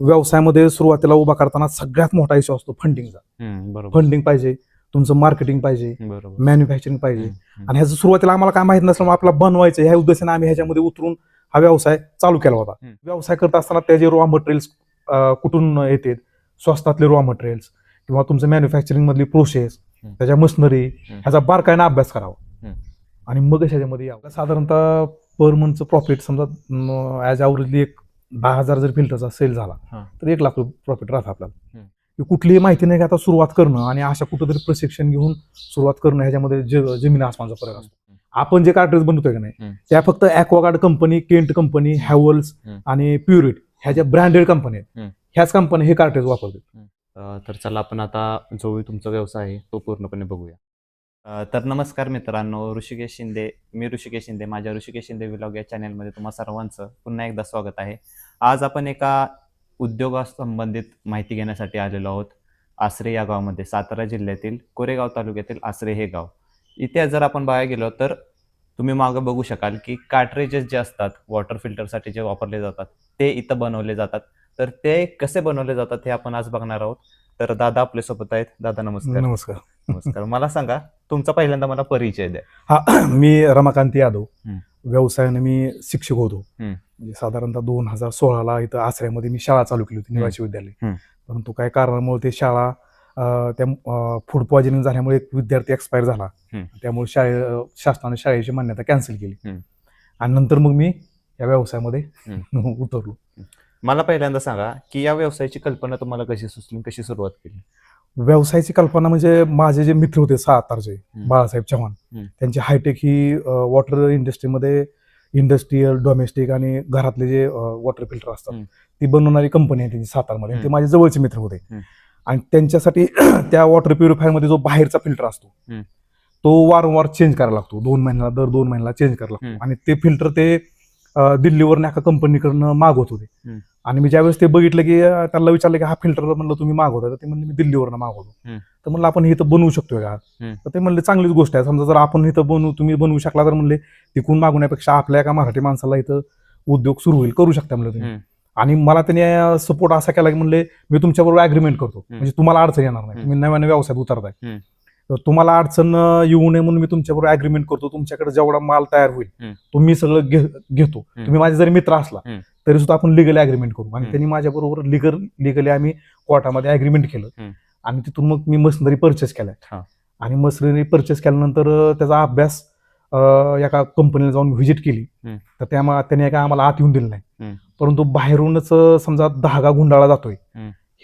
व्यवसायामध्ये सुरुवातीला उभा करताना सगळ्यात मोठा इश्यू असतो फंडिंगचा फंडिंग पाहिजे तुमचं मार्केटिंग पाहिजे मॅन्युफॅक्चरिंग पाहिजे. आणि ह्याचं सुरुवातीला आम्हाला काय माहीत नसल्यामुळे आपला बनवायचं ह्या उद्देशाने आम्ही ह्याच्यामध्ये उतरून हा व्यवसाय चालू केला होता. व्यवसाय करत असताना त्याचे रॉ मटेरियल्स कुठून येतात स्वस्तातले रॉ मटेरियल्स किंवा तुमचं मॅन्युफॅक्चरिंग मधली प्रोसेस. त्याच्या मशनरी. ह्याचा बारकाईनं अभ्यास करावा. आणि मगच ह्याच्यामध्ये यावं साधारणतः पर मंथचं प्रॉफिट समजा ॲज अवरेजली एक दहा हजार जर फिल्टरचा सेल झाला. तर एक लाख प्रॉफिट राहतं आपल्याला कुठलीही माहिती नाही की आता सुरुवात करणं आणि अशा कुठंतरी प्रशिक्षण घेऊन सुरुवात करणं ह्याच्यामध्ये जमीन आसमानचा फरक असतो आपण जे कार्ट्रेज बनवतोय का नाही. त्या फक्त Aquaguard company Kent company Havells. आणि प्युरिट ह्या ज्या ब्रँडेड कंपनी आहेत. ह्याच कंपनी हे कार्ट्रेज वापरतात तर चला आपण आता जो तुमचा व्यवसाय आहे तो पूर्णपणे बघूया तर नमस्कार मित्रांनो ऋषिकेश शिंदे मी ऋषिकेश शिंदे माझ्या ऋषिकेश शिंदे विलॉग या चॅनलमध्ये तुम्हा सर्वांचं पुन्हा एकदा स्वागत आहे. आज आपण एका उद्योगासंबंधित माहिती घेण्यासाठी आलेलो आहोत. आसरे या गावामध्ये सातारा जिल्ह्यातील कोरेगाव तालुक्यातील आसरे हे गाव. इथे जर आपण बघायला गेलो तर तुम्ही मागं बघू शकाल की कार्ट्रेजेस जे असतात वॉटर फिल्टरसाठी जे वापरले जातात ते इथं बनवले जातात. तर ते कसे बनवले जातात हे आपण आज बघणार आहोत. तर दादा आपल्यासोबत आहेत. दादा नमस्कार. नमस्कार. नमस्कार. मला सांगा तुमचा पहिल्यांदा मला परिचय द्या. हा मी रमाकांत यादव. व्यवसायाने मी शिक्षक होतो. म्हणजे साधारणतः दोन हजार सोळाला इथं आश्रयामध्ये मी शाळा चालू केली होती. निवासी विद्यालय. परंतु काही कारणामुळे ते शाळा अं, त्या फूड पॉइझनिंग झाल्यामुळे एक विद्यार्थी एक्सपायर झाला. त्यामुळे शाळे अं, शासनाने शाळेची मान्यता कॅन्सल केली. आणि नंतर मग मी या व्यवसायामध्ये उतरलो. मला पहिल्यांदा सांगा की या व्यवसायाची कल्पना तुम्हाला कशी सुचली कशी सुरुवात केली व्यवसायाची कल्पना म्हणजे माझे जे मित्र होते सातारचे बाळासाहेब चव्हाण. त्यांची हायटेक ही वॉटर इंडस्ट्रीमध्ये इंडस्ट्रीयल डोमेस्टिक आणि घरातले जे वॉटर फिल्टर असतात. ती बनवणारी कंपनी आहे त्यांची सातारमध्ये ते. माझे जवळचे मित्र होते. आणि त्यांच्यासाठी त्या वॉटर प्युरिफायरमध्ये जो बाहेरचा फिल्टर असतो. तो वारंवार चेंज करायला लागतो दोन महिन्याला दर दोन महिन्याला चेंज करायला लागतो. आणि ते फिल्टर ते दिल्लीवरून एका कंपनीकडनं मागवत होते. आणि मी ज्यावेळेस ते बघितलं की त्यांना विचारलं की हा फिल्टर म्हणलं तुम्ही मागवता तर ते म्हणले मी दिल्लीवरनं मागवतो. तर म्हणलं आपण इथं बनवू शकतोय का. तर ते म्हणले चांगलीच गोष्ट आहे समजा जर आपण इथं बनवू तुम्ही बनवू शकला तर म्हणले तिकून मागवण्यापेक्षा आपल्या एका मराठी माणसाला इथं उद्योग सुरू होईल करू शकता म्हणलं तुम्ही. आणि मला त्याने सपोर्ट असा केला की म्हणले मी तुमच्याबरोबर अग्रीमेंट करतो म्हणजे तुम्हाला अडचण येणार नाही. तुम्ही नव्याने व्यवसायात उतरताय तुम्हाला अडचण येऊ नये म्हणून मी तुमच्याबरोबर अग्रीमेंट करतो तुमच्याकडे जेवढा माल तयार होईल. तो मी सगळं घेतो तुम्ही माझे जरी मित्र असला. तरी सुद्धा आपण लिगली अग्रीमेंट करू आणि. त्यांनी माझ्याबरोबर लिगल लिगली आम्ही कोर्टामध्ये अग्रीमेंट केलं. आणि तिथून मग मी मशिनरी परचेस. केल्या आणि मशिनरी परचेस केल्यानंतर त्याचा अभ्यास एका कंपनीला जाऊन व्हिजिट केली. तर त्या त्याने काय आम्हाला आत येऊन दिलं नाही. परंतु बाहेरूनच समजा धागा गुंडाळा जातोय.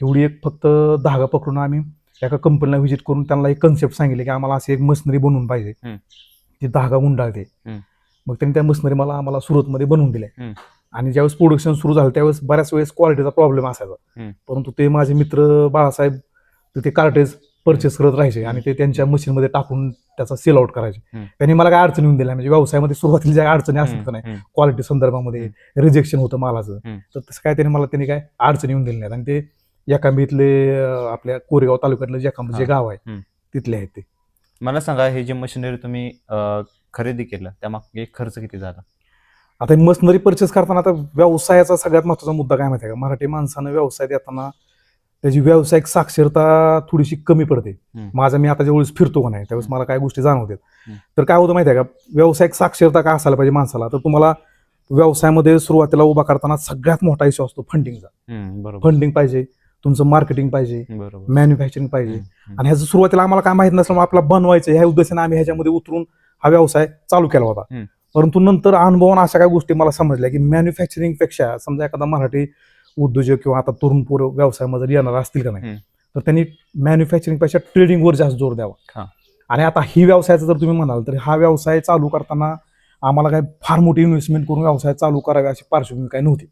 एवढी एक फक्त धागा पकडून आम्ही एका कंपनीला व्हिजिट करून त्यांना एक कन्सेप्ट सांगितले की आम्हाला अशी एक मशिनरी बनवून पाहिजे. ती धागा गुंडाळते. मग त्यांनी त्या मशिनरी मला आम्हाला सुरतमध्ये बनवून दिल्या. आणि ज्यावेळेस प्रोडक्शन सुरू झालं त्यावेळेस बऱ्याच वेळेस क्वालिटीचा प्रॉब्लेम असायचा. परंतु ते माझे मित्र बाळासाहेब तर ते कार्टेज परचेस करत राहायचे आणि ते त्यांच्या मशीनमध्ये टाकून त्याचा सेल आउट करायचे. त्यांनी मला काय अडचणी येऊन दिल्या म्हणजे व्यवसायामध्ये सुरुवातीला ज्या अडचणी असतात का नाही. क्वालिटी संदर्भामध्ये रिजेक्शन होतं मालाचं. तर तसं काय त्यांनी मला त्यांनी काय अडचणी येऊन दिल्या नाहीत आणि ते एकांबी इथले अं, आपल्या कोरेगाव तालुक्यातलं जे एकांबी जे. गाव आहे हम्म. तिथले आहेत ते मला सांगा हे जे मशिनरी तुम्ही अ, खरेदी केलं त्यामागे खर्च किती झाला आता मशिनरी परचेस करताना आता व्यवसायाचा सगळ्यात महत्त्वाचा मुद्दा काय माहिती आहे का मराठी माणसानं व्यवसाय देताना त्याची व्यावसायिक साक्षरता थोडीशी कमी पडते हम्म. माझा मी आता ज्यावेळेस फिरतो का नाही त्यावेळेस. मला काय गोष्टी जाणवतात हम्म. तर काय होतं माहिती आहे का व्यावसायिक साक्षरता काय असायला पाहिजे माणसाला तर तुम्हाला व्यवसायामध्ये सुरुवातीला उभा करताना सगळ्यात मोठा इश्यू असतो फंडिंगचा हम्म, बरोबर फंडिंग पाहिजे तुमचं मार्केटिंग पाहिजे बरोबर मॅन्युफॅक्चरिंग पाहिजे. आणि ह्याचं सुरुवातीला आम्हाला काय माहीत नसल्यामुळे आपला बनवायचं ह्या उद्देशाने आम्ही ह्याच्यामध्ये उतरून हा व्यवसाय चालू केला होता. परंतु नंतर अनुभवान अशा काही गोष्टी मला समजल्या की मॅन्युफॅक्चरिंगपेक्षा समजा एखादा मराठी उद्योजक किंवा आता तरुण पोर व्यवसायामध्ये जर येणार असतील का नाही. तर त्यांनी मॅन्युफॅक्चरिंगपेक्षा ट्रेडिंगवर जास्त जोर हा. द्यावा आणि आता ही व्यवसायाचा जर तुम्ही म्हणाल तर हा व्यवसाय चालू करताना आम्हाला काय फार मोठी इन्व्हेस्टमेंट करून व्यवसाय चालू करावे अशी पार्श्वभूमी काही नव्हती.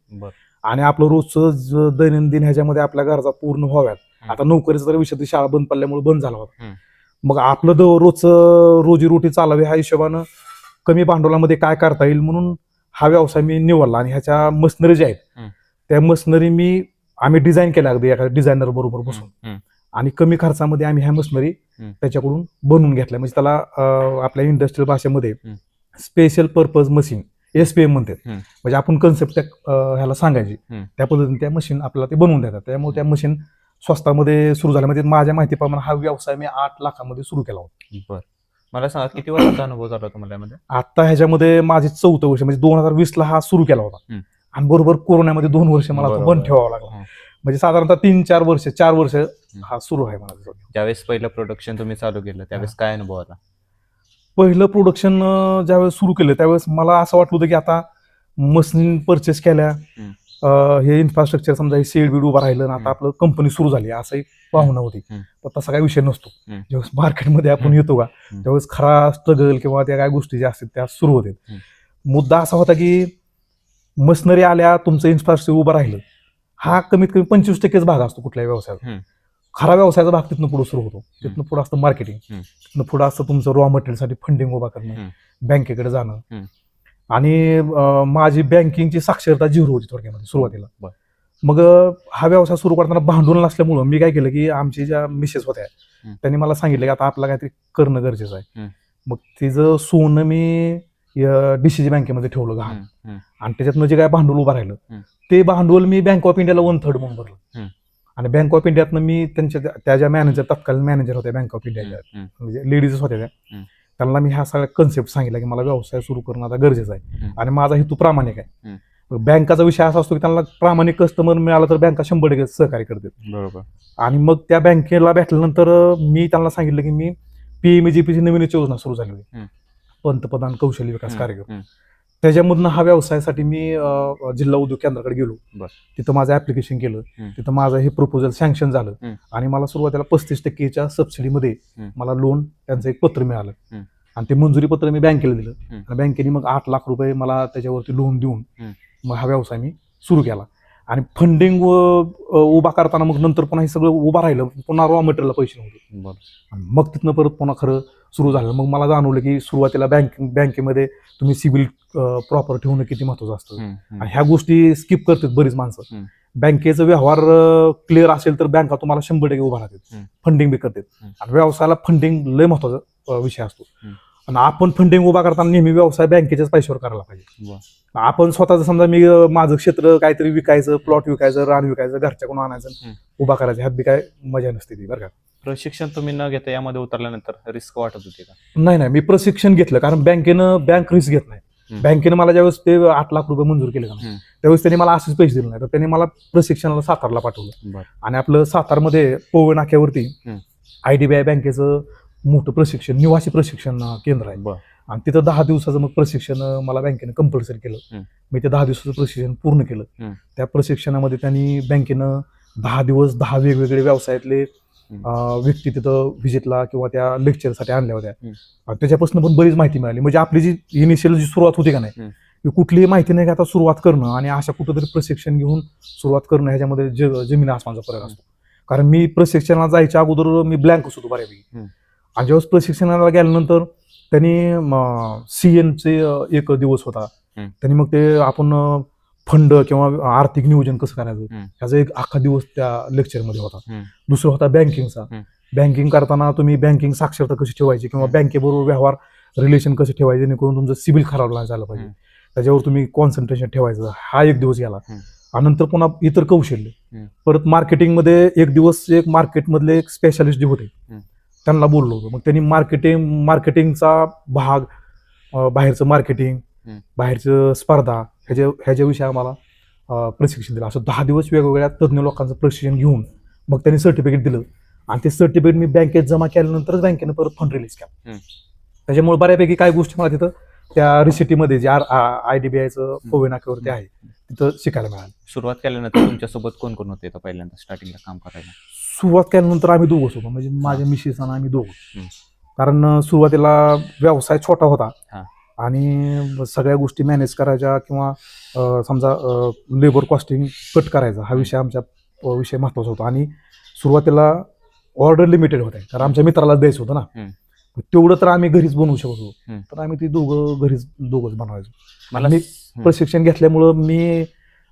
आणि आपलं रोजचं दैनंदिन ह्याच्यामध्ये आपल्या गरजा पूर्ण व्हाव्यात. आता नोकरीचा तर विषय शाळा बंद पडल्यामुळे बंद झाला होता. मग आपलं द रोजचं रोजीरोटी चालावी ह्या हिशोबानं कमी भांडवलामध्ये काय करता येईल म्हणून हा व्यवसाय मी निवडला आणि ह्याच्या मशिनरी ज्या आहेत. त्या मशिनरी मी आम्ही डिझाईन केल्या अगदी एका डिझायनर बरोबर बसून आणि कमी खर्चामध्ये आम्ही ह्या मशिनरी. त्याच्याकडून बनवून घेतल्या म्हणजे त्याला आपल्या इंडस्ट्रियल भाषेमध्ये. Special purpose machine S P M म्हणतात. म्हणजे आपण कन्सेप्ट ह्याला सांगायची. त्या पद्धतीने त्या मशीन आपल्याला ते बनवून देतात. त्यामुळे त्या मशीन स्वस्तामध्ये सुरू झाल्या म्हणजे माझ्या माहितीप्रमाणे हा व्यवसाय मी आठ लाखामध्ये सुरू केला होता. बर. मला सांगा किती वर्षाचा अनुभव झाला तुम्हाला यामध्ये? आता ह्याच्यामध्ये माझे चौथं वर्ष म्हणजे दोन हजार वीस ला हा सुरू केला होता. आणि बरोबर कोरोनामध्ये दोन वर्ष मला. बंद ठेवावा लागला. म्हणजे साधारणतः तीन चार वर्ष चार वर्ष हा सुरू आहे मला ज्यावेळेस पहिलं प्रोडक्शन तुम्ही चालू केलं त्यावेळेस काय अनुभव आला? पहिलं प्रोडक्शन ज्यावेळेस सुरू केलं त्यावेळेस मला असं वाटलं होतं की आता मशीन परचेस केल्या हे इन्फ्रास्ट्रक्चर समजा हे सेड बीड उभं राहिलं. आता आपलं कंपनी सुरू झाली असं एक भावना होती. पण तसा काही विषय नसतो. ज्यावेळेस मार्केटमध्ये आपण. येतो का. त्यावेळेस खरा स्ट्रगल किंवा त्या काय गोष्टी ज्या असतात त्या सुरू होतात हम्म. मुद्दा असा होता की मशिनरी आल्या तुमचं इन्फ्रास्ट्रक्चर उभं राहिलं हा कमीत कमी पंचवीस टक्केच भाग असतो कुठल्याही व्यवसायात. खरा व्यवसायाचा भाग तिथनं पुढे सुरू होतो तिथनं पुढे असतं मार्केटिंग. तिथनं पुढे असतं तुमचं रॉ मटेरियलसाठी फंडिंग उभा करणं. बँकेकडे जाणं. आणि माझी बँकिंगची साक्षरता झिरो होती थोडक्यामध्ये सुरुवातीला. मग हा व्यवसाय सुरू करताना भांडवल नसल्यामुळं मी काय केलं की आमची ज्या मिसेस होत्या. त्यांनी मला सांगितलं की आता आपलं काहीतरी करणं गरजेचं आहे. मग तिचं सोनं मी डीसीजी बँकेमध्ये ठेवलं गहाण आणि त्याच्यातनं जे काय भांडवल उभं राहिलं. ते भांडवल मी बँक ऑफ इंडियाला वन थर्ड म्हणून भरलं. आणि बँक ऑफ इंडियातनं मी त्यांच्या त्या ज्या मॅनेजर तत्कालीन मॅनेजर होत्या बँक ऑफ इंडियाच्या म्हणजे लेडीजच होत्या त्या. त्यांना मी ह्या सगळ्या कन्सेप्ट सांगितला की मला व्यवसाय सुरू करणं आता गरजेचं आहे. आणि माझा हेतू प्रामाणिक आहे. बँकाचा विषय असा असतो की त्यांना प्रामाणिक कस्टमर मिळाला तर बँका शंभर टक्के सहकार्य करते बरोबर. आणि मग त्या बँकेला भेटल्यानंतर मी त्यांना सांगितलं की मी पीएमजीपीची नवीन योजना सुरू झाली होती. पंतप्रधान कौशल्य विकास कार्यक्रम. त्याच्यामधनं हा व्यवसायासाठी मी जिल्हा उद्योग केंद्राकडे गेलो. तिथं माझं ऍप्लिकेशन केलं. तिथं माझं हे प्रपोजल सँक्शन झालं. आणि मला सुरुवातीला पस्तीस टक्केच्या सबसिडीमध्ये. मला लोन त्यांचं एक पत्र मिळालं. आणि ते मंजुरी पत्र मी बँकेला दिलं. आणि बँकेने मग आठ लाख रुपये मला त्याच्यावरती लोन देऊन. मग हा व्यवसाय मी सुरू केला आणि फंडिंग उभा करताना मग नंतर पुन्हा हे सगळं उभा राहिलं पुन्हा रॉ मटेरियलला पैसे नव्हते मग तिथनं परत पुन्हा खरं सुरू झालं मग मला जाणवलं की सुरुवातीला बँक बँकेमध्ये तुम्ही सिबिल प्रॉपर ठेवणं किती महत्वाचं असतं आणि ह्या गोष्टी स्किप करतात बरीच माणसं. बँकेचा व्यवहार क्लिअर असेल तर बँका तुम्हाला शंभर टक्के उभा राहतात. फंडिंग बी करतात. आणि व्यवसायाला फंडिंग लय महत्त्वाचा विषय असतो. आणि आपण फंडिंग उभा करताना नेहमी व्यवसाय बँकेच्याच पैशावर करायला पाहिजे. आपण स्वतःचं समजा मी माझं क्षेत्र काहीतरी विकायचं प्लॉट विकायचं रान विकायचं घरच्याकडून आणायचं हम्म. उभा करायचं ह्यात बी काय मजा नसते ती बरं का प्रशिक्षण तुम्ही न घेता यामध्ये उतरल्यानंतर रिस्क वाटत होती का नाही नाही मी प्रशिक्षण घेतलं कारण बँकेनं बँक रिस्क घेत नाही हम्म. बँकेनं मला ज्यावेळेस ते आठ लाख रुपये मंजूर केले का नाही, हम्म. त्यावेळेस त्यांनी मला असेच पैसे दिले नाही तर त्यांनी मला प्रशिक्षणाला सातारला पाठवलं बर आणि आपलं सातारमध्ये पोवळ नाक्यावरती हम्म. आय डी बी आय बँकेचं मोठं प्रशिक्षण निवासी प्रशिक्षण अं, केंद्र आहे बर आणि तिथं दहा दिवसाचं मग प्रशिक्षण अं, मला बँकेनं कंपल्सरी केलं. मी ते दहा दिवसाचं प्रशिक्षण पूर्ण केलं. त्या प्रशिक्षणामध्ये त्यांनी बँकेनं दहा दिवस दहा वेगवेगळे व्यवसायातले व्यक्ती तिथं व्हिजिटला किंवा त्या लेक्चरसाठी आणल्या होत्या. आणि त्याच्यापासून पण बरीच माहिती मिळाली. म्हणजे आपली जी इनिशियल जी सुरुवात होती का नाही कुठलीही माहिती नाही का आता सुरुवात करणं आणि अशा कुठंतरी प्रशिक्षण घेऊन सुरुवात करणं ह्याच्यामध्ये जमीन आसमानचा फरक असतो. कारण मी प्रशिक्षणाला जायच्या अगोदर मी ब्लँकच होतो बऱ्यापैकी. आणि ज्यावेळेस प्रशिक्षणाला गेल्यानंतर त्यांनी सी एनचे एक दिवस होता. त्यांनी मग ते आपण फंड किंवा आर्थिक नियोजन कसं करायचं. ह्याचा एक अख्खा दिवस त्या लेक्चरमध्ये होता. दुसरा होता बँकिंगचा. बँकिंग करताना तुम्ही बँकिंग साक्षरता कशी ठेवायची किंवा. बँकेबरोबर व्यवहार रिलेशन कसे ठेवायचे जेणेकरून तुमचं सिबिल खराब नाही झालं पाहिजे. त्याच्यावर तुम्ही कॉन्सन्ट्रेशन ठेवायचं हा एक दिवस गेला नंतर पुन्हा इतर कौशल्य. परत मार्केटिंगमध्ये एक दिवस एक मार्केटमधले एक स्पेशालिस्ट जे होते. त्यांना बोललो होतो मग त्यांनी मार्केटिंग मार्केटिंगचा भाग बाहेरचं मार्केटिंग. बाहेरचं स्पर्धा ह्याच्या ह्याच्याविषयी आम्हाला प्रशिक्षण दिलं. असं दहा दिवस वेगवेगळ्या तज्ज्ञ लोकांचं प्रशिक्षण घेऊन मग त्यांनी सर्टिफिकेट दिलं. आणि ते सर्टिफिकेट मी बँकेत जमा केल्यानंतरच बँकेनं परत फंड रिलीज केला. त्याच्यामुळे बऱ्यापैकी काही गोष्टी मला तिथं त्या रिसिटीमध्ये J R I D B आयचं पोवे नाक्यावरती आहे तिथं शिकायला मिळालं. सुरुवात केल्यानंतर तुमच्यासोबत कोण कोण होते पहिल्यांदा स्टार्टिंगला काम करायला? सुरुवात केल्यानंतर आम्ही दोघंच होतो. म्हणजे माझ्या मिसेस आणि आम्ही दोघं. कारण सुरुवातीला व्यवसाय छोटा होता. आणि सगळ्या गोष्टी मॅनेज करायच्या किंवा समजा लेबर कॉस्टिंग कट करायचा. हा विषय आमच्या विषय महत्त्वाचा होता. आणि सुरुवातीला ऑर्डर लिमिटेड होत्या. कारण आमच्या मित्राला द्यायचं होतं ना. तेवढं तर आम्ही घरीच बनवू शकत होतो. तर आम्ही ती दोघं घरीच दोघंच बनवायचो. मला मी. प्रशिक्षण घेतल्यामुळं मी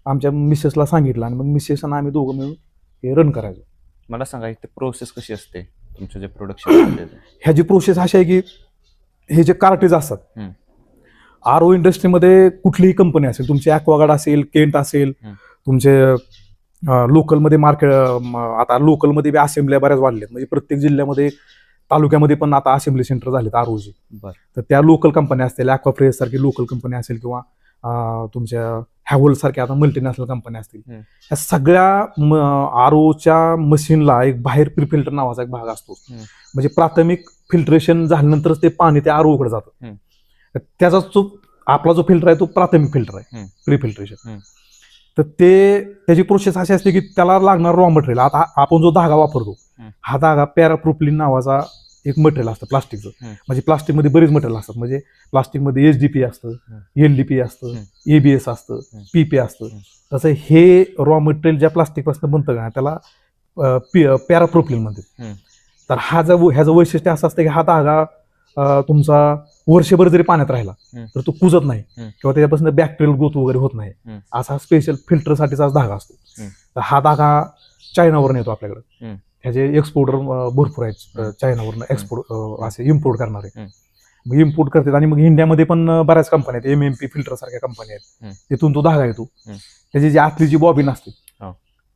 आमच्या मिसेसला सांगितलं आणि मग मिसेस आणि आम्ही दोघं मिळून हे रन करायचो. मला सांगा इथे प्रोसेस कशी असते? तुमचं जे प्रोडक्शन ह्याची प्रोसेस अशी आहे की हे जे कार्टेज असतात. आर ओ इंडस्ट्रीमध्ये कुठलीही कंपनी असेल तुमची ॲक्वागार्ड असेल केंट असेल. तुमचे लोकलमध्ये मार्केट आता लोकलमध्ये बी असेंब्ल्या बऱ्याच वाढल्यात म्हणजे प्रत्येक जिल्ह्यामध्ये तालुक्यामध्ये पण आता असेंब्ली सेंटर झालेत आर बर. तर त्या लोकल कंपन्या असतील ॲक्वाफ्रेश सारखी लोकल कंपनी असेल किंवा तुमच्या हॅवल सारख्या आता मल्टीनॅशनल कंपन्या असतील. ह्या सगळ्या आर ओच्या मशीनला एक बाहेर प्रिफिल्टर नावाचा एक भाग असतो. म्हणजे प्राथमिक फिल्ट्रेशन झाल्यानंतरच ते पाणी त्या आर ओकडे जातं. त्याचा जो आपला जो फिल्टर आहे तो प्राथमिक फिल्टर आहे. प्रिफिल्ट्रेशन. तर ते त्याची प्रोसेस अशी असते की त्याला लागणार रॉ मटेरियल आता आपण जो धागा वापरतो हं. धागा पॅराप्रोप्लिन नावाचा एक मटेरियल असतं प्लास्टिकचं. म्हणजे प्लास्टिकमध्ये बरेच मटेरियल असतात म्हणजे प्लास्टिकमध्ये एच डी पी असतं एल डी पी असतं. एबीएस असतं. पीपी असतं. तसं हे रॉ मटेरियल ज्या प्लास्टिकपासून बनतं का त्याला पॅराप्रोप्लिन म्हणतात. तर हा जर ह्याचं वैशिष्ट्य असं असतं की हा धागा तुमचा वर्षभर जरी पाण्यात राहिला. तर तो कुजत नाही. किंवा त्याच्यापासून बॅक्टेरियल ग्रोथ वगैरे होत नाही. असा स्पेशल फिल्टरसाठीचा धागा असतो. तर हा धागा चायनावरून येतो आपल्याकडे. ह्याचे एक्सपोर्टर भरपूर आहेत. चायनावरून एक्सपोर्ट असे इम्पोर्ट करणारे. मग इम्पोर्ट करतात आणि मग इंडियामध्ये पण बऱ्याच कंपन्या आहेत एम एम पी फिल्टर सारख्या कंपन्या. आहेत तिथून तो धागा येतो. त्याची जी आतली जी बॉबिन असते हो.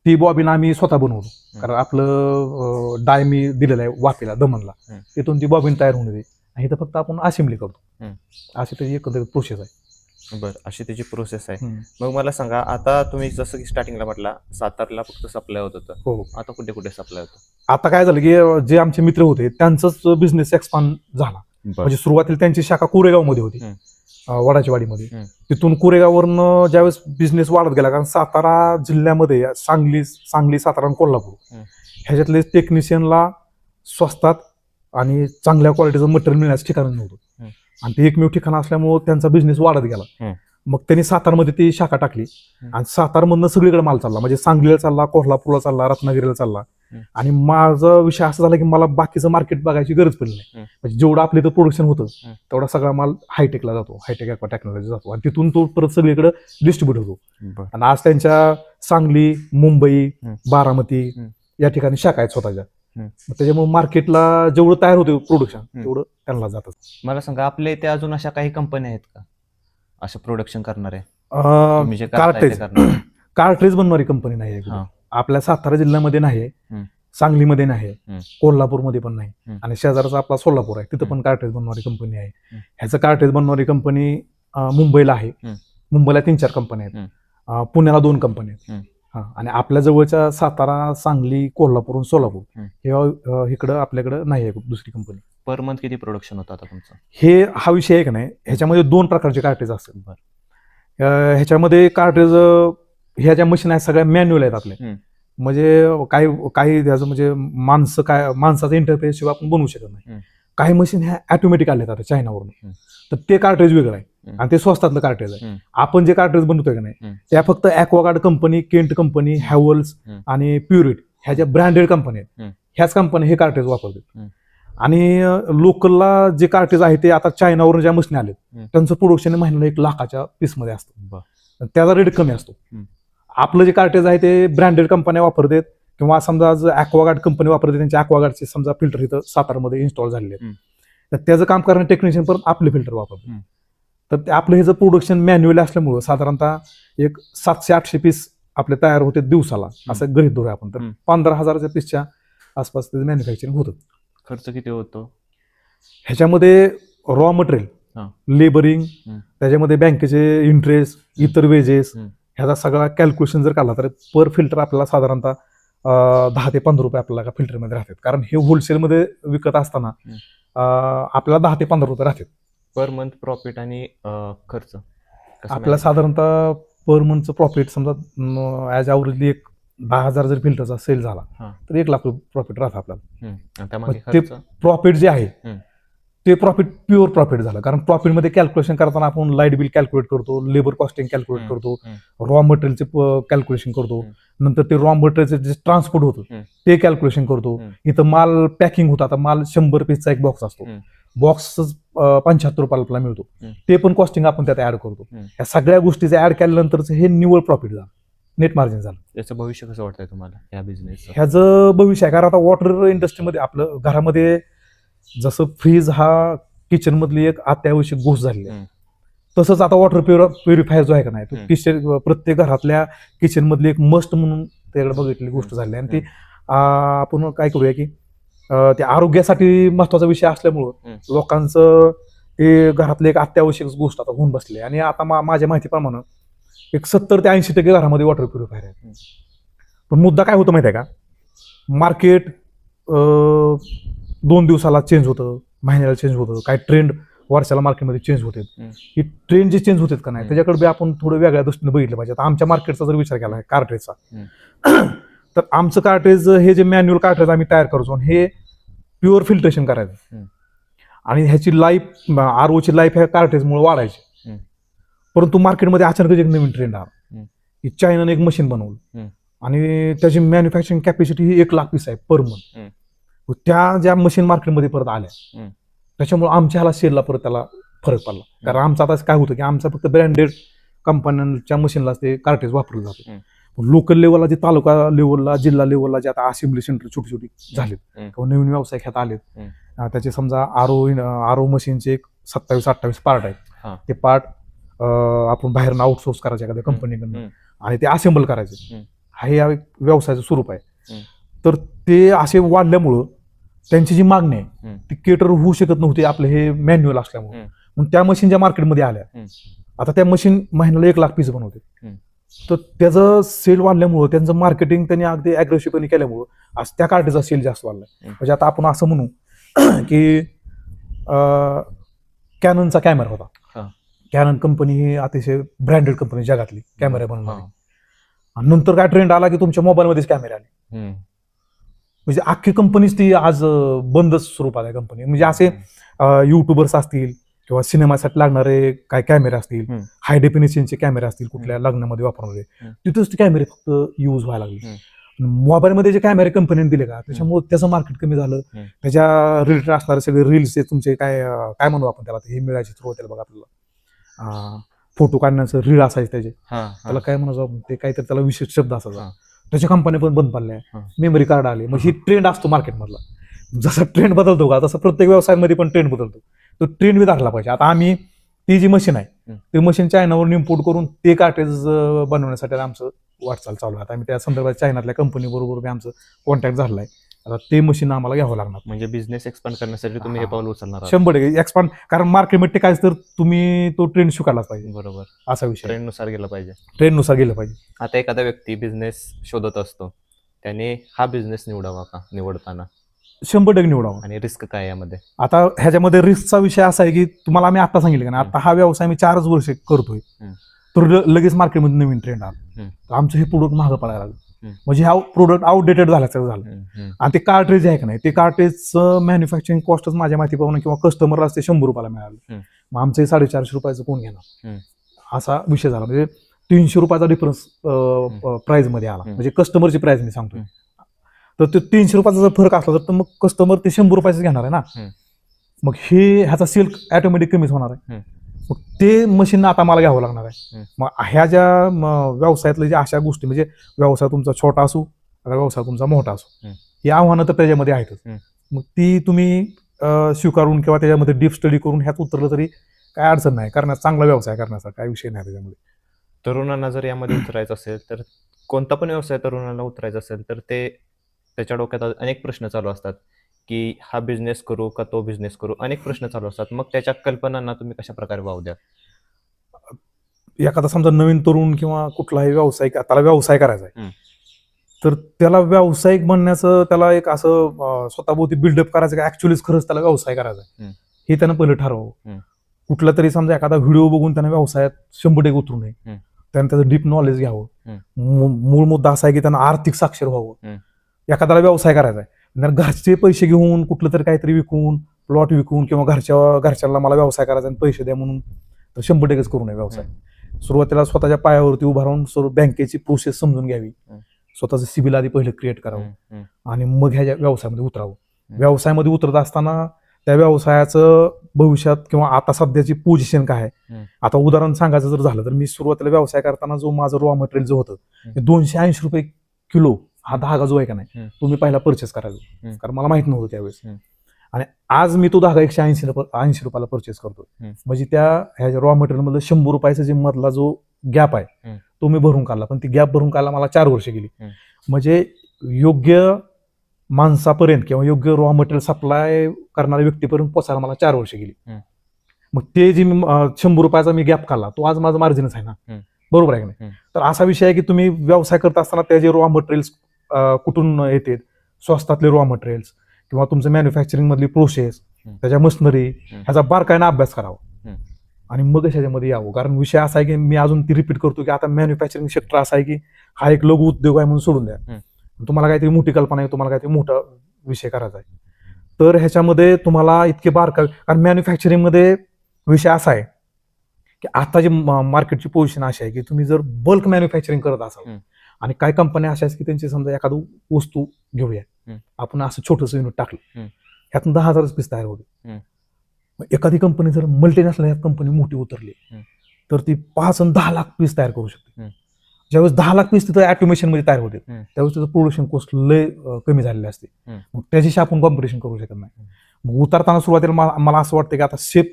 ती बॉबिन आम्ही स्वतः बनवतो. कारण आपलं डाय मी दिलेलं आहे वाफेला दमनला. तिथून ती बॉबिन तयार होऊन येते आणि इथं फक्त आपण असेंब्ली करतो हं. अशी त्याची एकंदरीत प्रोसेस आहे बर अशी त्याची प्रोसेस आहे हं. मग मला सांगा आता तुम्ही जसं की स्टार्टिंगला म्हटला सातारला फक्त सप्लाय होत होतं हो आता कुठे कुठे सप्लाय होतं आता काय झालं की जे आमचे मित्र होते त्यांचाच बिझनेस एक्सपांड झाला म्हणजे सुरुवातीला त्यांची शाखा कोरेगावमध्ये होती हं. अं, वडाचीवाडीमध्ये हं. तिथून कोरेगाववरनं ज्यावेळेस बिझनेस वाढत गेला कारण सातारा जिल्ह्यामध्ये सांगली सांगली सातारा आणि कोल्हापूर हं. ह्याच्यातले टेक्निशियनला स्वस्तात आणि चांगल्या क्वालिटीचं मटेरियल मिळण्याचं ठिकाण नव्हतं. आणि ते एकमेव ठिकाण असल्यामुळं त्यांचा बिझनेस वाढत गेला. मग त्यांनी सातारमध्ये ती शाखा टाकली. आणि सातारमधनं सगळीकडे माल चालला म्हणजे सांगलीला चालला कोल्हापूरला चालला रत्नागिरीला चालला. आणि माझा विषय असा झाला की मला बाकीचं मार्केट बघायची गरज पडली नाही. म्हणजे जेवढं आपलं इथं प्रोडक्शन होतं. तेवढा सगळा माल हायटेकला जातो हायटेक ॲक्वा टेक्नॉलॉजी जातो आणि तिथून तो परत सगळीकडे डिस्ट्रीब्यूट होतो आणि आज त्यांच्या सांगली मुंबई. बारामती. या ठिकाणी शाखा आहेत स्वतःच्या त्याच्यामुळे मार्केटला जेवढं तयार होते प्रोडक्शन. तेवढं त्यांना जातं मला सांगा आपल्या इथे अजून अशा काही कंपन्या आहेत का असं प्रोडक्शन करणारे तुम्ही जे करताय ते कार्टेज करणारे कार्ट्रेज बनणारी कंपनी नाही आहे हा. आपल्या सातारा जिल्ह्यामध्ये नाही हं. सांगलीमध्ये नाही हं. कोल्हापूरमध्ये पण नाही. आणि शेजारचा आपला सोलापूर आहे तिथं. पण कार्ट्रेज बनणारी कंपनी आहे. ह्याचं कार्ट्रेज बनणारी कंपनी मुंबईला आहे. मुंबईला तीन चार कंपन्या आहेत. अं, पुण्याला दोन कंपन्या आहेत हं. आणि आपल्या जवळच्या सातारा सांगली कोल्हापूर सोलापूर हं. इकडं आपल्याकडं नाही आहे दुसरी कंपनी पर मंथ किती प्रोडक्शन होतं आता तुमचं हे हा विषय आहे का नाही ह्याच्यामध्ये दोन प्रकारचे कार्ट्रेज असतात बर ह्याच्यामध्ये कार्ट्रेज ह्या ज्या मशीन आहेत सगळ्या मॅन्युअल आहेत आपल्या. म्हणजे काही काही त्याचं म्हणजे माणसं काय माणसाचा इंटरफेस शिवाय आपण बनवू शकत नाही. काही मशीन ह्या ऑटोमॅटिक आले आता चायनावरून. तर ते कार्ट्रेज वेगळं आहे. आणि ते स्वस्तातलं कार्ट्रेज आहे. आपण जे कार्ट्रेज बनवतोय का नाही. त्या फक्त Aquaguard company Kent company Havells. आणि प्युरिट ह्या ज्या ब्रँडेड कंपनी आहेत. ह्याच कंपनी हे कार्ट्रेज वापरतात. आणि लोकलला जे कार्ट्रेज आहे ते आता चायनावरून ज्या मशीन आलेत हं. त्यांचं प्रोडक्शन महिन्याला एक लाखाच्या पीसमध्ये असतं त्याचा रेट कमी असतो. आपलं जे कार्टेज आहे ते ब्रँडेड कंपन्या वापरतात किंवा समजा आज ॲक्वागार्ड कंपनी वापरते त्यांच्या ॲक्वागार्डचे समजा फिल्टर इथं सातारमध्ये इन्स्टॉल झालेले. आहेत तर त्याचं काम करणारे टेक्निशियन परत आपले फिल्टर वापरतात. तर आपलं ह्याचं प्रोडक्शन मॅन्युअल असल्यामुळं साधारणतः एक सातशे आठशे पीस आपले तयार होते दिवसाला असं गृहित धरूया आपण तर हं. पंधरा हजाराच्या पीसच्या आसपास त्याचं मॅन्युफॅक्चरिंग होतं खर्च किती होतो ह्याच्यामध्ये रॉ हा. मटेरियल लेबरिंग हं. त्याच्यामध्ये बँकेचे इंटरेस्ट इतर वेजेस हं. ह्याचा सगळा कॅल्क्युलेशन जर काढला तर पर फिल्टर आपल्याला साधारणतः दहा ते पंधरा रुपये आपल्याला फिल्टरमध्ये राहतात कारण हे होलसेलमध्ये विकत असताना हं. आपल्याला दहा ते पंधरा रुपये राहतात पर मंथ प्रॉफिट आणि अं, खर्च कसं आपल्याला manage? साधारणतः पर मंथचं प्रॉफिट समजा ॲज अवरेजली एक दहा हजार जर फिल्टरचा सेल झाला. तर एक लाख रुपये प्रॉफिट राहतं आपल्याला हं. आणि त्यामागे मग ते- खर्च प्रॉफिट जे आहे. ते प्रॉफिट प्युअर प्रॉफिट झालं कारण प्रॉफिटमध्ये कॅल्क्युलेशन करताना आपण लाइट बिल कॅल्क्युलेट करतो लेबर कॉस्टिंग कॅल्क्युलेट करतो. रॉ मटेरियलचे कॅल्क्युलेशन करतो. नंतर ते रॉ मटेरियलचे जे ट्रान्सपोर्ट होतं. ते कॅल्क्युलेशन करतो. इथं माल पॅकिंग होतं आता माल शंभर पीसचा एक बॉक्स असतो. बॉक्स पंच्याहत्तर रुपयाला आपल्याला मिळतो. ते पण कॉस्टिंग आपण त्यात ऍड करतो. या सगळ्या गोष्टीचे ऍड केल्यानंतरच हे निव्वळ प्रॉफिट झालं. नेट मार्जिन झालं. याचं भविष्य कसं वाटतंय तुम्हाला या बिझनेसचं ह्याचं भविष्य आहे. कारण आता वॉटर इंडस्ट्रीमध्ये आपलं घरामध्ये जसं फ्रीज हा किचन मधली एक अत्यावश्यक गोष्ट झालेली आहे. तसंच आता वॉटर प्युर प्युरिफायर जो आहे का नाही तो. किचन प्रत्येक घरातल्या किचन मधली एक मस्ट म्हणून त्याकडे बघितलेली गोष्ट झाली आणि ती आपण काय करूया की ते आरोग्यासाठी महत्त्वाचा विषय असल्यामुळं. लोकांचं ते घरातले एक अत्यावश्यक गोष्ट आता होऊन बसली आणि आता मा- माझ्या माहितीप्रमाणे एक सत्तर ते ऐंशी टक्के घरामध्ये वॉटर प्युरिफायर आहे. पण मुद्दा काय होतं माहिती आहे का मार्केट दोन दिवसाला चेंज होतं महिन्याला चेंज होतं काय ट्रेंड वर्षाला मार्केटमध्ये चेंज होते. ही ट्रेंड जे चेंज होतात का नाही. त्याच्याकडे बी आपण थोडं वेगळ्या दृष्टीने बघितलं पाहिजे आता आमच्या मार्केटचा जर विचार केला आहे कार्ट्रेजचा तर आमचं कार्ट्रेज हे जे मॅन्युअल कार्ट्रेज आम्ही तयार करतो हे प्युअर फिल्ट्रेशन करायचं. आणि ह्याची लाईफ आर ओची लाईफ ह्या कार्ट्रेजमुळे वाढायची. परंतु मार्केटमध्ये अचानकच एक नवीन ट्रेंड आला. की चायनाने एक मशीन बनवलं. आणि त्याची मॅन्युफॅक्चरिंग कॅपॅसिटी ही एक लाख पीस आहे पर मंथ. त्या ज्या मशीन मार्केटमध्ये परत आल्या. त्याच्यामुळे आमच्या ह्याला सेलला परत त्याला फरक पडला कारण आमचं आता काय होतं की आमचं फक्त ब्रँडेड कंपन्यांच्या मशीनला ते कार्टेज वापरलं जातं. लोकल लेवलला जे तालुका लेवलला जिल्हा लेवलला जे आता असेंब्ली सेंटर छोटी छोटी झालेत. किंवा नवीन व्यवसाय ह्यात आलेत त्याचे समजा आर आर मशीनचे एक सत्तावीस अठ्ठावीस पार्ट आहेत. ते पार्ट आपण बाहेरनं आउटसोर्स करायचे एखाद्या. कंपनीकडनं आणि ते असेंबल करायचे. हा हे एक व्यवसायाचं स्वरूप आहे. तर ते असे वाढल्यामुळं त्यांची जी मागणी आहे. ती केटर होऊ शकत नव्हती आपलं हे मॅन्युअल असल्यामुळे. मग त्या मशीन ज्या मार्केटमध्ये आल्या. आता त्या मशीन महिन्याला एक लाख पीस बनवते. तर त्याचं सेल वाढल्यामुळं त्यांचं मार्केटिंग त्यांनी अगदी अग्रेसिव्हपणे केल्यामुळं आज त्या कार्टेचा सेल जास्त वाढलाय हम्म. म्हणजे आता आपण असं म्हणू की कॅननचा कॅमेरा. होता कॅनन कंपनी ही अतिशय ब्रँडेड कंपनी जगातली कॅमेरा हा. आणि नंतर काय ट्रेंड आला की तुमच्या मोबाईलमध्येच कॅमेरे आले. म्हणजे अख्खी कंपनीच ती आज बंदच स्वरूपात आहे कंपनी म्हणजे असे युट्यूबर्स असतील किंवा सिनेमासाठी लागणारे काय कॅमेरे असतील. हाय डेफिनेशनचे कॅमेरे असतील कुठल्या लग्नामध्ये वापरणारे. तिथंच ते कॅमेरे फक्त यूज व्हायला लागले. मोबाईलमध्ये जे कॅमेरे कंपनीने दिले का त्याच्यामुळे त्याचं मार्केट कमी झालं. त्याच्या रिलेटेड असणारे सगळे रील्स तुमचे काय काय म्हणू आपण त्याला हे मिळायचे थ्रू त्याला बघा आपल्याला फोटो काढण्याचं रील असायचे त्याचे. त्याला काय म्हणू आपण ते काहीतरी त्याला विशेष शब्द असायचा. त्याच्या कंपन्या पण बंद पडल्या. मेमरी कार्ड आले मग ही ट्रेंड असतो मार्केटमधला जसा ट्रेंड बदलतो का तसं प्रत्येक व्यवसायामध्ये पण ट्रेंड बदलतो तो ट्रेंड बी धरला पाहिजे. आता आम्ही ती जी मशीन आहे. ती मशीन चायनावरून इम्पोर्ट करून ते कार्टेज बनवण्यासाठी आमचं वाटचाल चालू आहे. आता आम्ही त्या संदर्भात चायनातल्या कंपनी बरोबर आमचं कॉन्टॅक्ट झालाय. आता ते मशीन आम्हाला घ्यावं लागणार. म्हणजे बिझनेस एक्सपांड करण्यासाठी तुम्ही हे. पाऊल उचलणार. शंभर टक्के एक्सपांड कारण मार्केटमध्ये टिकायचं तर तुम्ही तो ट्रेंड स्वीकारलाच पाहिजे. बरोबर. असा विषय ट्रेंडनुसार गेलं पाहिजे. ट्रेंडनुसार गेलं पाहिजे. आता एखादा व्यक्ती बिझनेस शोधत असतो. त्याने हा बिझनेस निवडावा का? निवडताना. शंभर टक्के निवडावं आणि रिस्क काय यामध्ये आता ह्याच्यामध्ये रिस्कचा विषय असा आहे की तुम्हाला आम्ही आता सांगितलं का आता हा व्यवसाय मी चारच वर्ष करतोय. तर लगेच मार्केटमध्ये नवीन ट्रेंड आला आमचं हे प्रोडक्ट महाग पडायला लागलं. म्हणजे हा प्रोडक्ट आउटडेटेड झाल्याचं झालं. आणि ते कार्ट्रेज आहे का नाही ते कार्ट्रेजचं मॅन्युफॅक्चरिंग कॉस्टच माझ्या माहिती पाहून किंवा कस्टमरला ते शंभर रुपयाला मिळालं. मग आमचं हे साडेचारशे रुपयाचं कोण घेणार. असा विषय झाला म्हणजे तीनशे रुपयाचा डिफरन्स प्राइसमध्ये आला. म्हणजे कस्टमरची प्राइस मी हम्म. तर ते तीनशे रुपयाचा जर फरक असला तर मग कस्टमर ते शंभर रुपयाचं घेणार आहे ना. मग हे ह्याचा सेल ऑटोमॅटिक कमीच होणार आहे. मग ते मशीन आता मला घ्यावं लागणार आहे. मग ह्या ज्या व्यवसायातल्या ज्या अशा गोष्टी म्हणजे व्यवसाय तुमचा छोटा असू व्यवसाय तुमचा मोठा असो. ही आव्हानं तर त्याच्यामध्ये आहेतच हम्म. मग ती तुम्ही स्वीकारून किंवा त्याच्यामध्ये डीप स्टडी करून ह्यात उतरलं तरी काय अडचण नाही करण्यात चांगला व्यवसाय करण्याचा काय विषय नाही त्याच्यामध्ये तरुणांना जर यामध्ये उतरायचं असेल तर कोणता पण व्यवसाय तरुणांना उतरायचा असेल तर ते त्याच्या डोक्यात अनेक प्रश्न चालू असतात की हा बिझनेस करू का तो बिझनेस करू? अनेक प्रश्न चालू असतात. मग त्याच्या कल्पनांना तुम्ही कशा प्रकारे वाव द्या एखादा समजा नवीन तरुण किंवा कुठलाही व्यावसायिक त्याला व्यवसाय करायचा आहे. तर त्याला व्यावसायिक बनण्याचं त्याला एक असं स्वतःभोवती बिल्डअप करायचं का? ऍक्च्युअलीच खरंच त्याला व्यवसाय करायचा आहे. हे त्यानं पहिलं ठरवावं. कुठला तरी समजा एखादा व्हिडिओ बघून त्यानं व्यवसायात शंभर टक्के उतरू नये. त्यानं त्याचं डीप नॉलेज घ्यावं. मूळ मुद्दा असा आहे की त्यानं आर्थिक साक्षर व्हावं. एखाद्याला व्यवसाय करायचा आहे. जर घरचे पैसे घेऊन कुठलं तरी काहीतरी विकून प्लॉट विकून किंवा घरच्या घरच्यांना मला व्यवसाय करायचा आणि पैसे द्या म्हणून तर शंभर टक्केच करू नये व्यवसाय. सुरुवातीला स्वतःच्या पायावरती उभा राहून बँकेची प्रोसेस समजून घ्यावी. स्वतःचं सिबिल आधी पहिले क्रिएट करावं. आणि मग ह्या व्यवसायामध्ये उतरावं. व्यवसायामध्ये उतरत असताना त्या व्यवसायाचं भविष्यात किंवा आता सध्याची पोझिशन काय आहे. आता उदाहरण सांगायचं जर झालं तर मी सुरुवातीला व्यवसाय करताना जो माझं रॉ मटेरियल जो होतं दोनशे ऐंशी रुपये किलो हा धागा जो आहे का नाही हम्म. तो मी पहिला परचेस करायचो हम्म. कारण मला माहीत नव्हतं त्यावेळेस. आणि आज मी तो धागा एकशे ऐंशी ऐंशी रुपयाला परचेस करतो. म्हणजे त्या ह्या रॉ मटेरियल मधलं शंभर रुपयाचा जे मधला जो गॅप आहे. तो मी भरून काढला पण ती गॅप भरून काढला मला चार वर्ष गेली. म्हणजे योग्य माणसापर्यंत किंवा योग्य रॉ मटेरियल सप्लाय करणाऱ्या व्यक्तीपर्यंत पोचायला मला चार वर्ष गेली. मग ते जे मी, शंभर रुपयाचा मी गॅप काढला तो आज माझा मार्जिनच आहे ना. बरोबर आहे की नाही. तर असा विषय आहे की तुम्ही व्यवसाय करत असताना त्याचे रॉ मटेरियल्स कुठून येते. स्वस्तातले रॉ मटेरियल्स किंवा तुमचं मॅन्युफॅक्चरिंग मधली प्रोसेस. त्याच्या मशनरी ह्याचा बारकाईनं अभ्यास करावा. आणि मग ह्याच्यामध्ये यावं. कारण विषय असा आहे की मी अजून ती रिपीट करतो की आता मॅन्युफॅक्चरिंग सेक्टर असा आहे की हा एक लघु उद्योग आहे म्हणून सोडून द्या. तुम्हाला काहीतरी मोठी कल्पना आहे तुम्हाला काहीतरी मोठा विषय करायचा आहे. तर ह्याच्यामध्ये तुम्हाला इतके बारका कारण मॅन्युफॅक्चरिंगमध्ये विषय असा आहे की आता जी मार्केटची पोझिशन अशी आहे की तुम्ही जर बल्क मॅन्युफॅक्चरिंग करत असाल. आणि काही कंपन्या अशा आहेत की त्यांची समजा एखादं वस्तू घेऊया. आपण असं छोटंसं युनिट टाकलं. ह्यातून दहा हजारच पीस तयार होते एखादी कंपनी जर मल्टीनॅशनल ह्यात कंपनी मोठी उतरली. तर ती पाच आणि दहा लाख पीस तयार करू शकते. ज्यावेळेस दहा लाख पीस तिथं ऑटोमेशनमध्ये तयार होते. त्यावेळेस त्याचं प्रोडक्शन कॉस्ट लय कमी झालेली असते. मग त्याच्याशी आपण कॉम्पिटिशन करू शकत नाही मग उतरताना सुरुवातीला मला असं वाटतं की आता शेत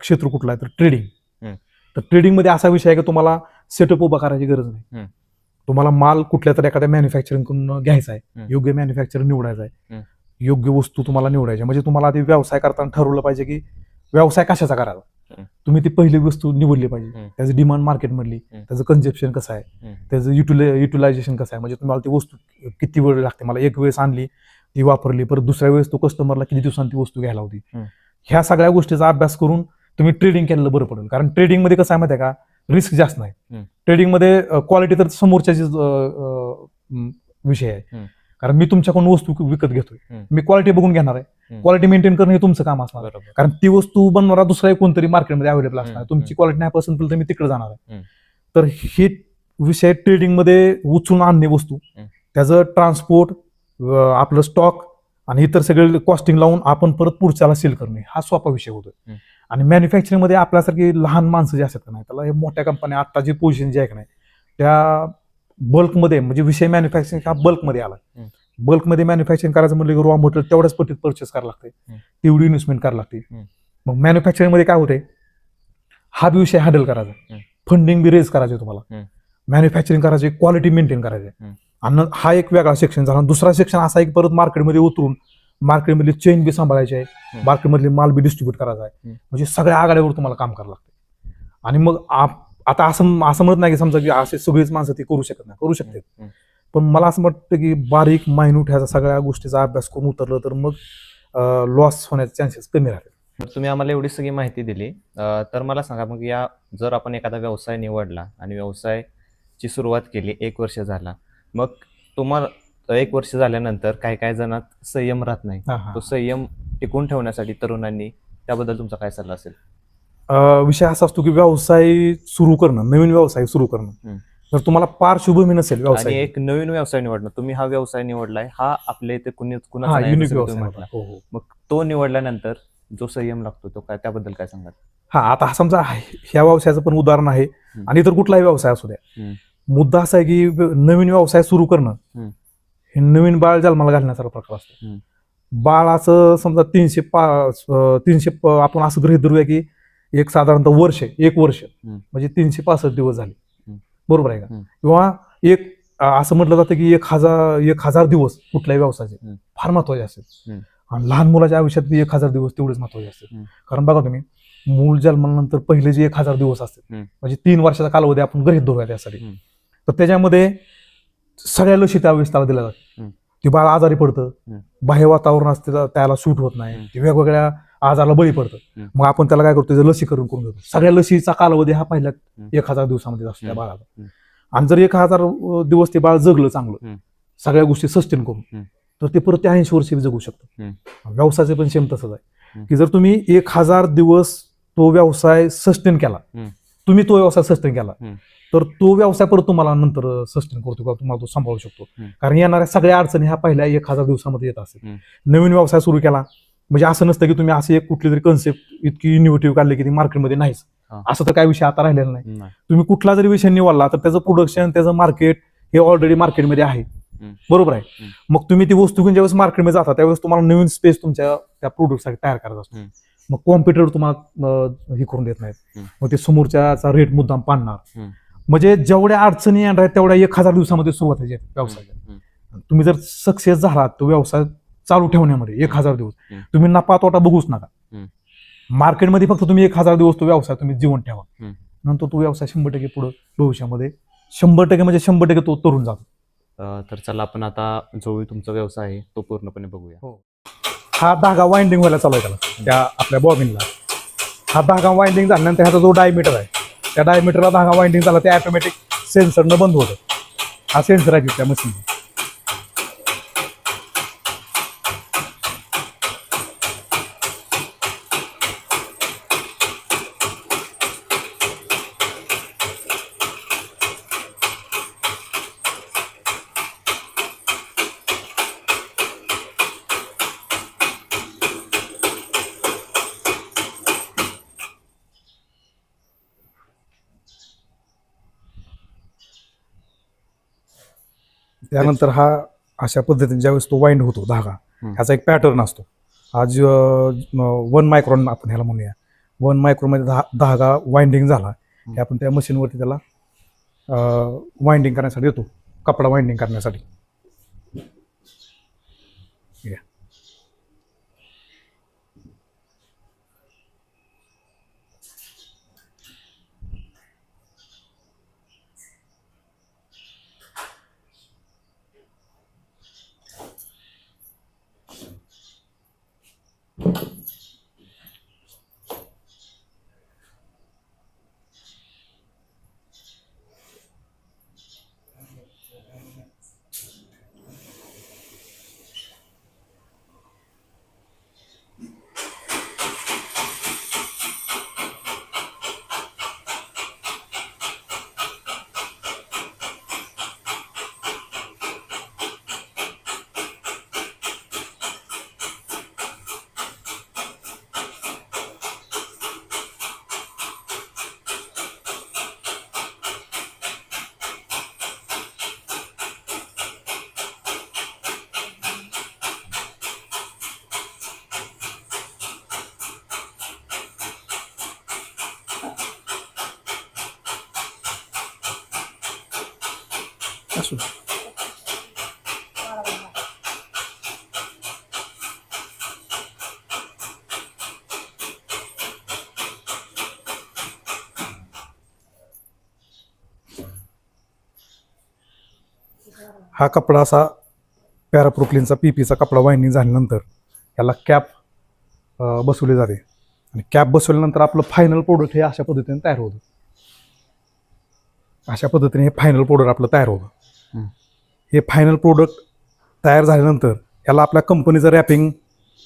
क्षेत्र कुठलं आहे तर ट्रेडिंग. तर ट्रेडिंगमध्ये असा विषय आहे की तुम्हाला सेटअप उभा करायची गरज नाही. तुम्हाला माल कुठल्या तरी एखाद्या मॅन्युफॅक्चरिंगकडून घ्यायचा आहे. योग्य मॅन्युफॅक्चर निवडायचा आहे. योग्य वस्तू तुम्हाला निवडायची. म्हणजे तुम्हाला आधी व्यवसाय करताना ठरवलं पाहिजे की व्यवसाय कशाचा हम्म. तुम्ही ती पहिली वस्तू निवडली पाहिजे. त्याचं डिमांड मार्केटमधली हम्म. त्याचं कन्झप्शन कसं आहे. त्याचं युटिलाय युटिलायझेशन कसं आहे म्हणजे तुम्हाला ती वस्तू किती वेळ लागते मला एक वेळेस आणली ती वापरली परत दुसऱ्या वेळेस तो कस्टमरला किती दिवसांनी ती वस्तू घ्यायला होती. ह्या सगळ्या गोष्टीचा अभ्यास करून तुम्ही ट्रेडिंग केलेलं बरं पडेल कारण ट्रेडिंगमध्ये कसं आहे माहिती आहे का रिस्क जास्त नाही हम्म. ट्रेडिंगमध्ये क्वालिटी तर समोरच्याची विषय आहे. कारण मी तुमच्याकडून वस्तू विकत घेतोय. मी क्वालिटी बघून घेणार आहे. क्वालिटी मेंटेन करणं हे तुमचं काम असणार कारण ती वस्तू बनवणारा दुसरा एक कोणतरी मार्केटमध्ये अवेलेबल असणार. तुमची क्वालिटी नाही पसंत तर मी तिकडे जाणार आहे. तर हे विषय ट्रेडिंगमध्ये उचलून आणणे वस्तू. त्याचं ट्रान्सपोर्ट आपलं स्टॉक आणि इतर सगळे कॉस्टिंग लावून आपण परत पुढच्याला सेल करणे हा सोपा विषय होतो. आणि मॅन्युफॅक्चरिंगमध्ये आपल्यासारखी लहान माणसं जे असतात का नाही त्याला हे मोठ्या कंपन्या आता जी पोझिशन जी आहे का नाही त्या बल्कमध्ये म्हणजे विषय मॅन्युफॅक्चरिंग हा बल्कमध्ये आला. बल्कमध्ये मॅन्युफॅक्चरिंग करायचं म्हणलं की रॉ मटेरियल तेवढ्याच पटीत परचेस करायला लागते. तेवढी इन्व्हेस्टमेंट करायला लागते. मग मॅन्युफॅक्चरिंगमध्ये काय होते हा बी विषय हँडल करायचा. फंडिंग बी रेज करायचे तुम्हाला. मॅन्युफॅक्चरिंग करायचे क्वालिटी मेंटेन करायचे. आणि हा एक वेगळा सेक्शन झाला दुसरा सेक्शन असा आहे की परत मार्केटमध्ये उतरून मार्केटमधली चेन बी सांभाळायची आहे. मार्केटमधली माल बी डिस्ट्रीब्यूट करायचा आहे. म्हणजे सगळ्या आघाड्यावर तुम्हाला काम करावं लागतं. आणि मग आप- आता असं असं म्हणत नाही की समजा की असे सगळीच माणसं ती करू शकत नाही. करू शकते. पण मला असं वाटतं की बारीक मायन्यूट ह्याचा सगळ्या गोष्टीचा अभ्यास करून उतरलं तर मग लॉस होण्याचे चान्सेस कमी राहतात तर तुम्ही आम्हाला एवढी सगळी माहिती दिली. तर मला सांगा मग या जर आपण एखादा व्यवसाय निवडला आणि व्यवसायाची सुरुवात केली एक वर्ष झाला. मग तुम्हाला एक वर्ष झाल्यानंतर काही काही जणात संयम राहत नाही हा, हा. तो संयम टिकून ठेवण्यासाठी तरुणांनी त्याबद्दल तुमचा काय सल्ला असेल अ, विषय असा असतो की व्यवसाय सुरू करणं नवीन व्यवसाय सुरू करणं हम्म. जर तुम्हाला पार्श्वभूमी नसेल आणि व्यवसाय एक नवीन व्यवसाय निवडणं तुम्ही हा व्यवसाय निवडलाय हा आपल्या इथे कुणी हा कुणाचा नाही युनिक जसं की व्यवसाय तुम्ही होता. म्हटलं. हो हो मग तो निवडल्यानंतर जो संयम लागतो तो काय त्याबद्दल काय सांगाल हा आता समजा ह्या व्यवसायाचं पण उदाहरण आहे. आणि तर कुठलाही व्यवसाय असू द्या हम्म. मुद्दा असा आहे की व्य- नवीन व्यवसाय सुरू करणं. हे नवीन बाळ जन्माला घालण्याचा प्रकार असतो. बाळाचं समजा तीनशे तीनशे आपण असं गृहित धरूया की एक साधारणतः वर्ष एक वर्ष. म्हणजे तीनशे पासष्ट दिवस झाले. बरोबर आहे का. किंवा एक असं म्हटलं जातं की एक हजार एक हजार दिवस कुठल्याही व्यवसायाचे. फार महत्त्वाचे असतात हम्म. आणि लहान मुलाच्या आयुष्यात एक हजार दिवस तेवढेच महत्त्वाचे असतात हम्म. कारण बघा तुम्ही मूल जन्मानंतर पहिले जे एक हजार दिवस असतात हम्म. म्हणजे तीन वर्षाचा कालावधी आपण गृहित धरूया त्यासाठी. तर त्याच्यामध्ये सगळ्या लशी त्यावेळेस त्याला दिल्या जातात. ते बाळ आजारी पडतं. बाह्य वातावरण असते त्या- त्याला सूट होत नाही. ते वेगवेगळ्या आजाराला बळी पडतं. मग आपण त्याला काय करतो त्याचं लसीकरण करून घेतो सगळ्या लसीचा कालावधी हा पहिल्या. एक हजार दिवसामध्ये असतो त्या. बाळाला. आणि जर एक हजार दिवस ते बाळ जगलं चांगलं. सगळ्या गोष्टी सस्टेन करून. तर ते परत ते ऐंशी वर्ष जगू शकतं. व्यवसायाचे पण सेम तसंच आहे. की जर तुम्ही एक हजार दिवस तो व्यवसाय सस्टेन केला. तुम्ही तो व्यवसाय सस्टेन केला. तर तो व्यवसाय परत तुम्हाला नंतर सस्टेन करतो किंवा तुम्हाला तो सांभाळू शकतो. कारण येणाऱ्या सगळ्या अडचणी ह्या पहिल्या एक हजार दिवसामध्ये येत हम्म. नवीन व्यवसाय सुरू केला म्हणजे असं नसतं की तुम्ही असे एक कुठली तरी कन्सेप्ट इतकी इनोव्हेटिव्ह काढली की ती मार्केटमध्ये नाहीच. असं तर काय विषय आता राहिलेला नाही. तुम्ही कुठला जरी विषय निवडला तर त्याचं प्रोडक्शन त्याचं मार्केट हे ऑलरेडी मार्केटमध्ये आहे. बरोबर आहे. मग तुम्ही ती वस्तू घेऊन ज्यावेळेस मार्केटमध्ये जाता त्यावेळेस तुम्हाला नवीन स्पेस तुमच्या त्या प्रोडक्टसाठी तयार करायचा असतो. मग कॉम्प्युटर तुम्हाला हे करून देत नाहीत. मग ते समोरच्याचा रेट मुद्दाम पाडणार. म्हणजे जेवढ्या अडचणी येणार आहेत तेवढ्या एक हजार दिवसामध्ये सुरुवात आहे व्यवसायाच्या. तुम्ही जर सक्सेस झालात तो व्यवसाय चालू ठेवण्यामध्ये एक हजार दिवस. तुम्ही नफा तोटा बघूच नका. मार्केटमध्ये फक्त तुम्ही एक हजार दिवस तो व्यवसाय तुम्ही जीवन ठेवा. नंतर तो व्यवसाय शंभर टक्के पुढे भविष्यामध्ये शंभर टक्के म्हणजे शंभर टक्के तो तरुण जातो तर चला आपण आता जो तुमचा व्यवसाय आहे तो पूर्णपणे बघूया हा धागा वाइंडिंग व्हायला चालू आहे त्याला त्या आपल्या बॉबिनला हा धागा वाइंडिंग झाल्यानंतर ह्याचा जो डायमीटर आहे त्या डायमीटरला धागा वाइंडिंग झाला ते ॲटोमॅटिक सेन्सरनं बंद होतं. हा सेन्सर आहे त्या मशीन त्यानंतर हा अशा पद्धतीने ज्यावेळेस तो वाइंड होतो धागा. ह्याचा एक पॅटर्न असतो. आज वन मायक्रॉन आपण ह्याला म्हणूया. वन मायक्रॉनमध्ये धा धागा वाइंडिंग झाला की आपण त्या मशीनवरती त्याला वाइंडिंग करण्यासाठी देतो कपडा वाइंडिंग करण्यासाठी. असू हा कपडा असा पॅराप्रोक्लिनचा पीपीचा कपडा वाहिनी झाल्यानंतर याला कॅप बसवली जाते. आणि कॅप बसवल्यानंतर आपलं फायनल प्रोडक्ट हे अशा पद्धतीने तयार होतं. अशा पद्धतीने हे फायनल प्रोडक्ट आपलं तयार होतं. हे फायनल प्रोडक्ट तयार झाल्यानंतर याला आपल्या कंपनीचं रॅपिंग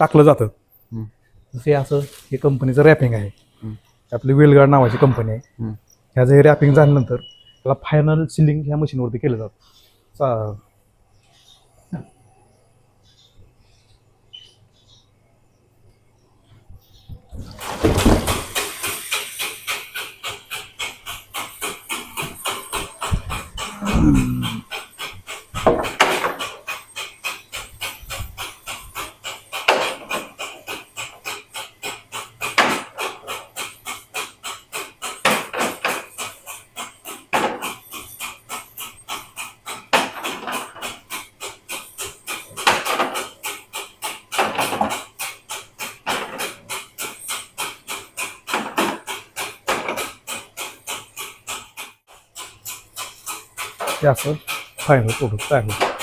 टाकलं जातं. जसे असं हे कंपनीचं रॅपिंग आहे. आपली वेलगार्ड नावाची कंपनी आहे. ह्याचं हे रॅपिंग झाल्यानंतर त्याला फायनल सिलिंग ह्या मशीनवरती केलं जातं चा- हे असं फायनल प्रोडक्ट तयार होतं